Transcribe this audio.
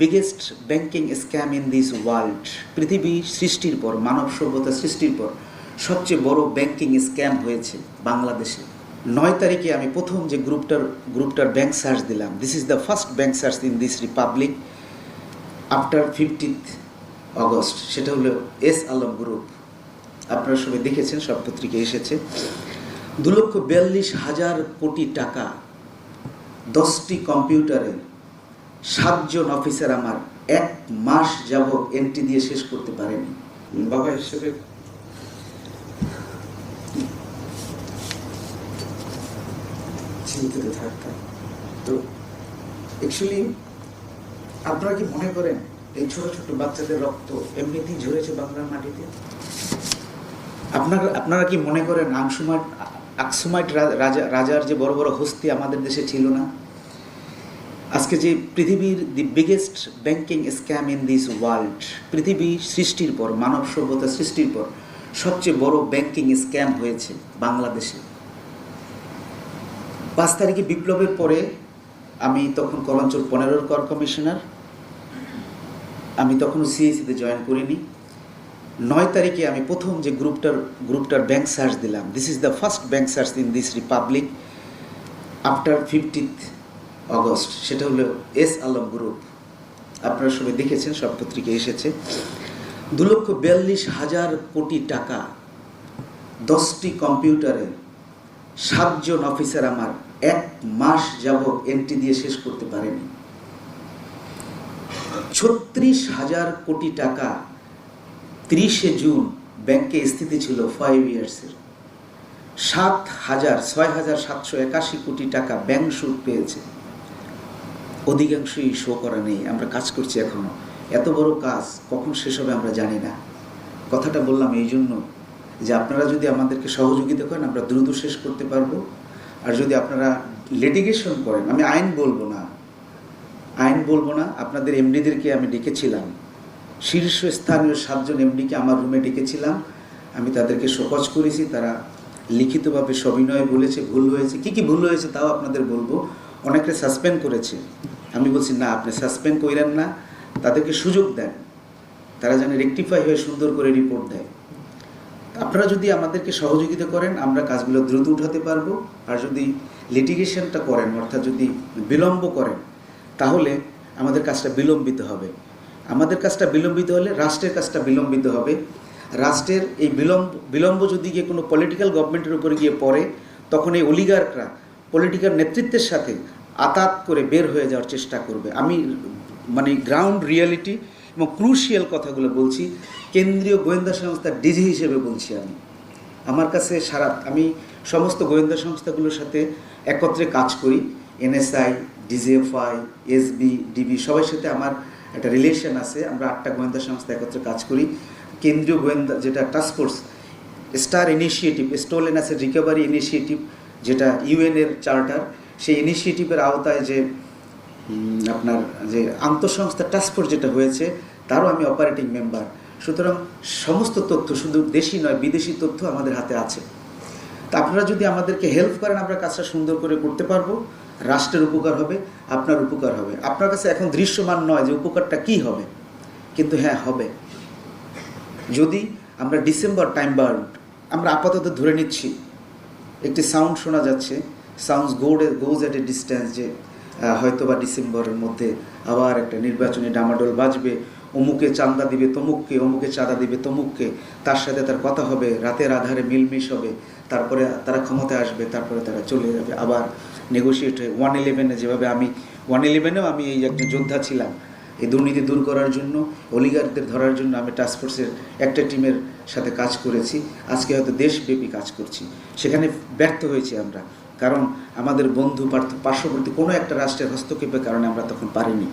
Biggest banking scam in this world পৃথিবী সৃষ্টির পর, মানব সভ্যতা সৃষ্টির পর সবচেয়ে বড় ব্যাংকিং স্ক্যাম হয়েছে বাংলাদেশে। নয় তারিখে আমি প্রথম যে গ্রুপটার গ্রুপটার ব্যাংক সার্চ দিলাম। This is the first bank search in this republic after fifteenth August সেটা হলো এস আলম গ্রুপ আপনারা সবাই দেখেছেন, সব পত্রিকায় এসেছে। দু লক্ষ বিয়াল্লিশ হাজার কোটি টাকা দশটি কম্পিউটারে সাতজন অফিসার আমার এক মাস যাব এন্ট্রি দিয়ে শেষ করতে পারেনি। বাবা হিসেবে চিন্তিত থাকতাম তো অ্যাকচুয়ালি আপনারা কি মনে করেন এই ছোট ছোট বাচ্চাদের রক্ত এমনিতেই ঝরেছে বাংলার মাটিতে? আপনারা আপনারা কি মনে করেন আংসুমাইট আকসুমাইট রাজা রাজার যে বড় বড় হস্তি আমাদের দেশে ছিল না? আজকে যে পৃথিবীর the biggest banking scam in this world পৃথিবী সৃষ্টির পর, মানব সভ্যতা সৃষ্টির পর সবচেয়ে বড় ব্যাংকিং স্ক্যাম হয়েছে বাংলাদেশে। পাঁচ তারিখে বিপ্লবের পরে আমি তখন কলাঞ্চল পনেরোর কর কমিশনার, আমি তখনও সিএসিতে জয়েন করিনি। নয় তারিখে আমি প্রথম যে গ্রুপটার গ্রুপটার ব্যাংক সার্চ দিলাম। This is the first bank search in this republic after fifteenth August, সেটা হলো এস আলম গ্রুপ। আপনারা সবাই দেখেছেন, সব পত্রিকা এসেছে। দু লক্ষ বিয়াল্লিশ হাজার কোটি টাকা, দশটি কম্পিউটারে সাতজন অফিসার আমার এক মাস যাবৎ এন্ট্রি দিয়ে শেষ করতে পারেনি। ছত্রিশ হাজার কোটি টাকা তিরিশে জুন ব্যাংকে স্থিতি ছিল ফাইভ ইয়ার্সের সাত হাজার, ছয় হাজার সাতশো একাশি কোটি টাকা ব্যাংক সুদ পেয়েছে। অধিকাংশই শো করা নেই। আমরা কাজ করছি এখনও। এত বড় কাজ কখন শেষ হবে আমরা জানি না। কথাটা বললাম এই জন্য যে আপনারা যদি আমাদেরকে সহযোগিতা করেন, আমরা দ্রুত শেষ করতে পারব। আর যদি আপনারা লিটিগেশন করেন, আমি আইন বলব না। আইন বলব না, আপনাদের এমডিদেরকে আমি ডেকেছিলাম। শীর্ষস্থানীয় সাতজন এমডিকে আমার রুমে ডেকেছিলাম। আমি তাদেরকে শোকজ করেছি, তারা লিখিতভাবে সবিনয় বলেছে, ভুল হয়েছে। কি কি ভুল হয়েছে তাও আপনাদের বলব। অনেকে সাসপেন্ড করেছে। আমি বলছি, না, আপনি সাসপেন্ড করেন না। তাদেরকে সুযোগ দেন। তারা যেন রেকটিফাই হয়ে সুন্দর করে রিপোর্ট দেয়। আপনারা যদি আমাদেরকে সহযোগিতা করেন, আমরা কাজগুলো দ্রুত উঠাতে পারব। আর যদি লিটিগেশনটা করেন, অর্থাৎ যদি বিলম্ব করেন, তাহলে আমাদের কাজটা বিলম্বিত হবে। আমাদের কাজটা বিলম্বিত হলে রাষ্ট্রের কাজটা বিলম্বিত হবে। রাষ্ট্রের এই বিলম্ব বিলম্ব যদি গিয়ে কোনো পলিটিক্যাল গভর্নমেন্টের উপরে গিয়ে পড়ে, তখন এই অলিগারকরা পলিটিক্যাল নেতৃত্বের সাথে আতাত করে বের হয়ে যাওয়ার চেষ্টা করবে। আমি মানে গ্রাউন্ড রিয়ালিটি এবং ক্রুশিয়াল কথাগুলো বলছি, কেন্দ্রীয় গোয়েন্দা সংস্থার ডিজি হিসেবে বলছি আমি। আমার কাছে সারা, আমি সমস্ত গোয়েন্দা সংস্থাগুলোর সাথে একত্রে কাজ করি এনএসআই ডিজিএফআই এসবি ডিবি সবার সাথে আমার একটা রিলেশন আছে, আমরা আটটা গোয়েন্দা সংস্থা একত্রে কাজ করি। কেন্দ্রীয় গোয়েন্দা যেটা task force star initiative stolen asset recovery initiative যেটা ইউএনের চার্টার সেই ইনিশিয়েটিভের আওতায় যে আপনার যে আন্তঃসংস্থা টাস্কফোর্স যেটা হয়েছে, তারও আমি অপারেটিং মেম্বার সুতরাং সমস্ত তথ্য শুধু দেশি নয়, বিদেশি তথ্য আমাদের হাতে আছে। তা আপনারা যদি আমাদেরকে হেল্প করেন, আমরা কাজটা সুন্দর করে করতে পারব। রাষ্ট্রের উপকার হবে, আপনার উপকার হবে। আপনার কাছে এখন দৃশ্যমান নয় যে উপকারটা কি হবে, কিন্তু হ্যাঁ হবে। যদি আমরা ডিসেম্বর টাইম বার্ড আমরা আপাতত ধরে নিচ্ছি, একটি সাউন্ড শোনা যাচ্ছে। সাউন্ডস গোড গোজ এট এ ডিস্ট্যান্স যে হয়তো বা ডিসেম্বরের মধ্যে আবার একটা নির্বাচনী ডামাডোল বাজবে, অমুকে চান্দা দিবে তমুককে, অমুকে চাঁদা দিবে তমুককে, তার সাথে তার কথা হবে, রাতের আধারে মিলমিশ হবে, তারপরে তারা ক্ষমতায় আসবে, তারপরে তারা চলে যাবে, আবার নেগোসিয়েট হয়ে ওয়ান ইলেভেনে যেভাবে আমি ওয়ান ইলেভেনেও আমি এই একজন যোদ্ধা ছিলাম। এই দুর্নীতি দূর করার জন্য অলিগারদের ধরার জন্য আমি টাস্কফোর্সের একটা টিমের সাথে কাজ করেছি। আজকে হয়তো দেশব্যাপী কাজ করছি। সেখানে ব্যর্থ হয়েছি আমরা। কারণ আমাদের বন্ধু পার্শ্ববর্তী কোনো একটা রাষ্ট্রের হস্তক্ষেপের কারণে আমরা তখন পারিনি।